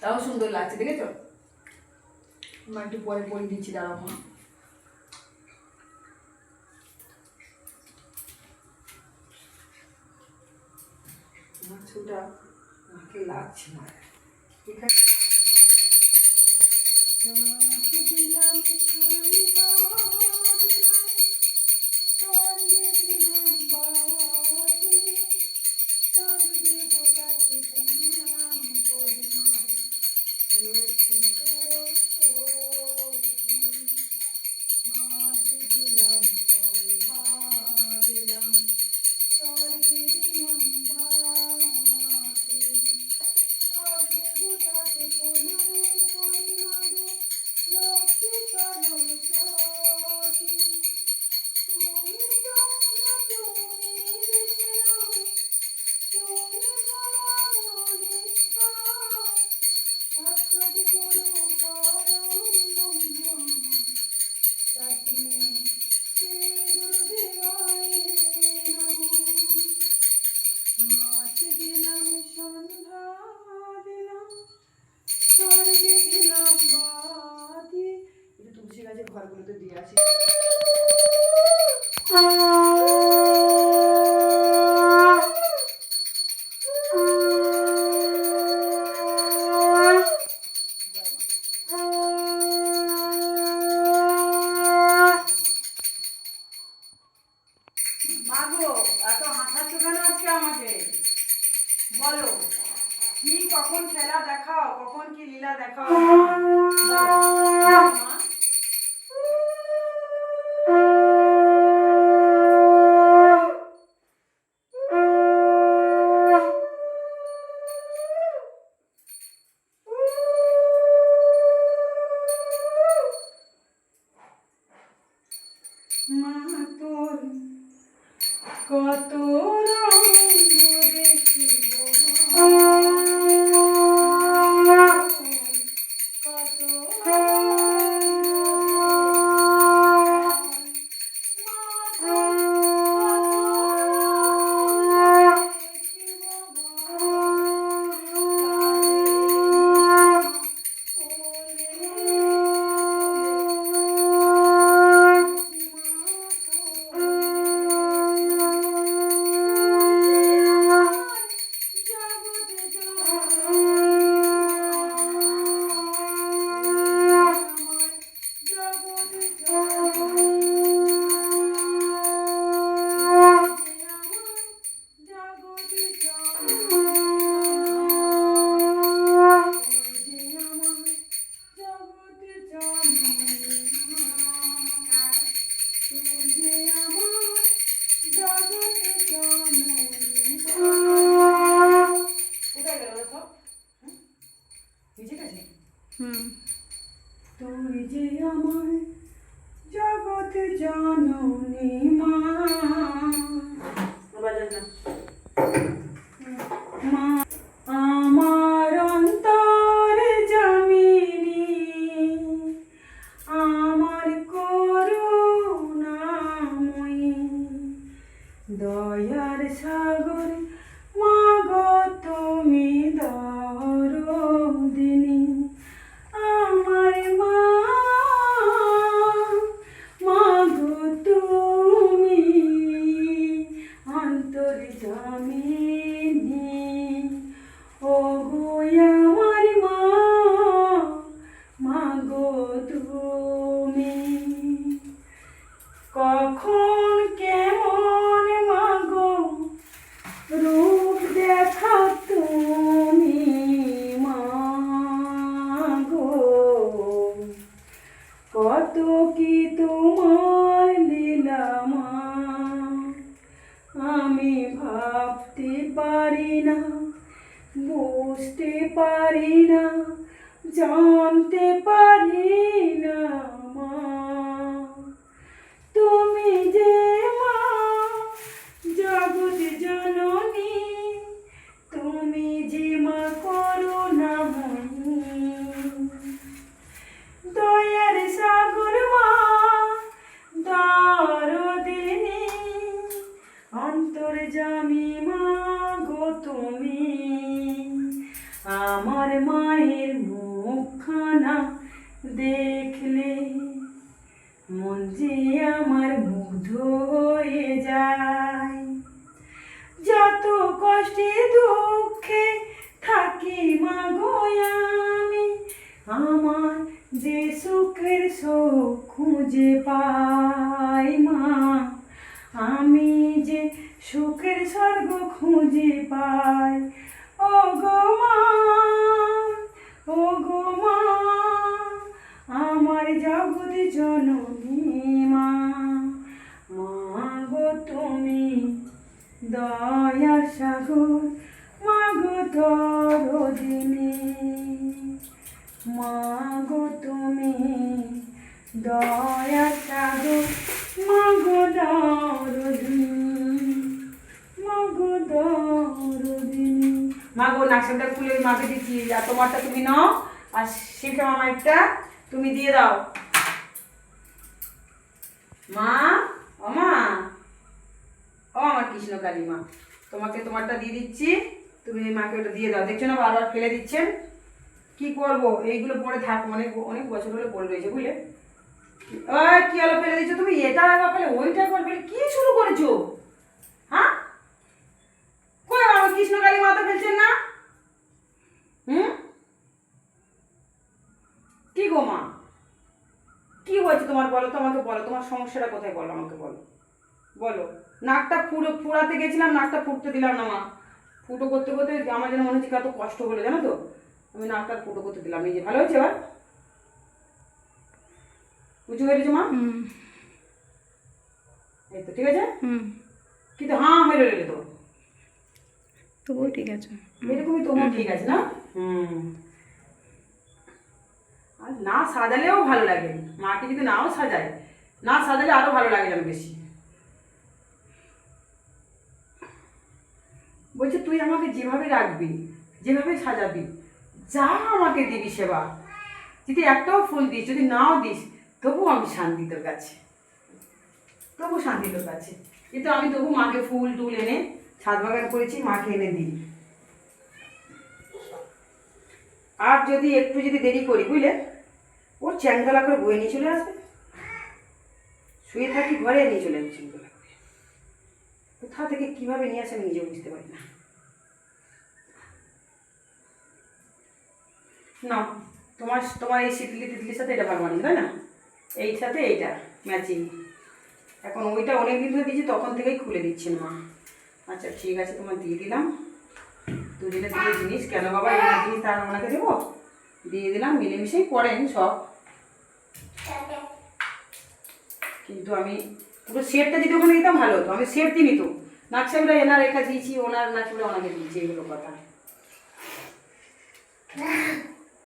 তাও সুন্দর লাগছে দেখেছ? আমার একটু পরে পরে দিচ্ছি দাঁড়াও লাগছে না। ঠিক আছে কাছে ঘরগুলোতে দিয়ে আসি। কখন খেলা দেখাও কখন কি লীলা দেখাও? তোর কত রঙ দেখি জানতে পারি। দেখলে মন যে আমার মুগ্ধ হয়ে যায়। যত কষ্টে দুঃখে থাকি মাগো আমি, আমার যে সুখের সুখ খুঁজে পাই মা। আমি যে সুখের স্বর্গ খুঁজে পাই ও গো মা ও গো মা। জননী মা গো তুমি দয়ার সাগর মাগো তরদিনী মাগো তুমি দয়ার সাগর মাগো দরদিনী মাগো দরদিনী মাগো নাকশাটা খুলে মাকে দিচ্ছি আর তোমারটা তুমি নাও, আর শিখে মামারটা তুমি দিয়ে দাও। মা, ও মা। ও আমার কৃষ্ণকালী মা তোমাকে তোমারটা দিয়ে দিচ্ছি। তুমি মাকে ওটা দিয়ে দাও। দেখছ না, বারবার ফেলে দিচ্ছেন? কি করব? এইগুলো পরে থাক। অনেক অনেক বছর হলে পড়ে রয়েছে, বুঝলে? কি হলো ফেলে দিচ্ছ তুমি? এটা একবার ফেলে, ওইটা একবার ফেলে, কি শুরু করেছ? হ্যাঁ? কই আমার কৃষ্ণকালী মাতা ফেলছেন না? হুম? কি গো মা? তোমার বলো তো আমাকে বলো তোমার সমস্যাটা কোথায় বলো আমাকে বলো। বলো। নাকটা পুরো ফুরাতে গেছিলাম নাকটা ফুটতে দিলাম না মা। ফুটো করতে করতে আমার যেন মনে হচ্ছে কত কষ্ট হলো জানো তো? আমি নাকটা ফুটো করতে দিলাম। নিজে ভালো হয়েছে এবার? বুঝতে পেরেছ মা? এই তো ঠিক আছে? কিন্তু হ্যাঁ মেরে রেলে তো তবুও ঠিক আছে। এরকমই তবুও ঠিক আছে না? হুম। আর না সাজালেও ভালো লাগে। মাকে যদি নাও সাজায়, না সাজালে আরও ভালো লাগে যেন বেশি। বলছে, তুই আমাকে যেভাবে রাখবি, যেভাবে সাজাবি, যা আমাকে দিবি সেবা, যদি একটাও ফুল দিস, যদি নাও দিস তবু আমি শান্তি তোর কাছে। তবু শান্তি তোর কাছে। কিন্তু আমি তবু মাকে ফুল টুল এনে ছাদ বাগান করেছি, মাকে এনে দিই। আর যদি একটু যদি দেরি করি, বুঝলে? ওর চ্যাংদলা করে বয়ে নিয়ে চলে আসবে। শুয়ে থাকি ঘরে নিয়ে চলে আসবে চ্যাংদলা করে। কোথা থেকে কীভাবে নিয়ে আসে আমি বুঝতে পারি না। না, তোমার তোমার এই শীতলি তিতলির সাথে এটা ভালো মানিয়ে তাই না? এই সাথে এইটা ম্যাচিং এখন ওইটা অনেক দিন ধরে দিয়েছি, তখন থেকেই খুলে দিচ্ছেন মা। আচ্ছা ঠিক আছে, তোমার দিয়ে দিলাম। দুজনে দুটো জিনিস, কেন বাবা, এই জিনিস তার ওনাকে দেবো? দিয়ে দিলাম, মিলেমিশেই করেন সব। কিন্তু আমি পুরো সেটটা যদি ওখানে দিতাম ভালো হতো। আমি সেট দিই তো। নাকশাগুলো এনার রেখা দিয়েছি ওনার নাচ ওনাকে দিয়েছি এগুলো কথা।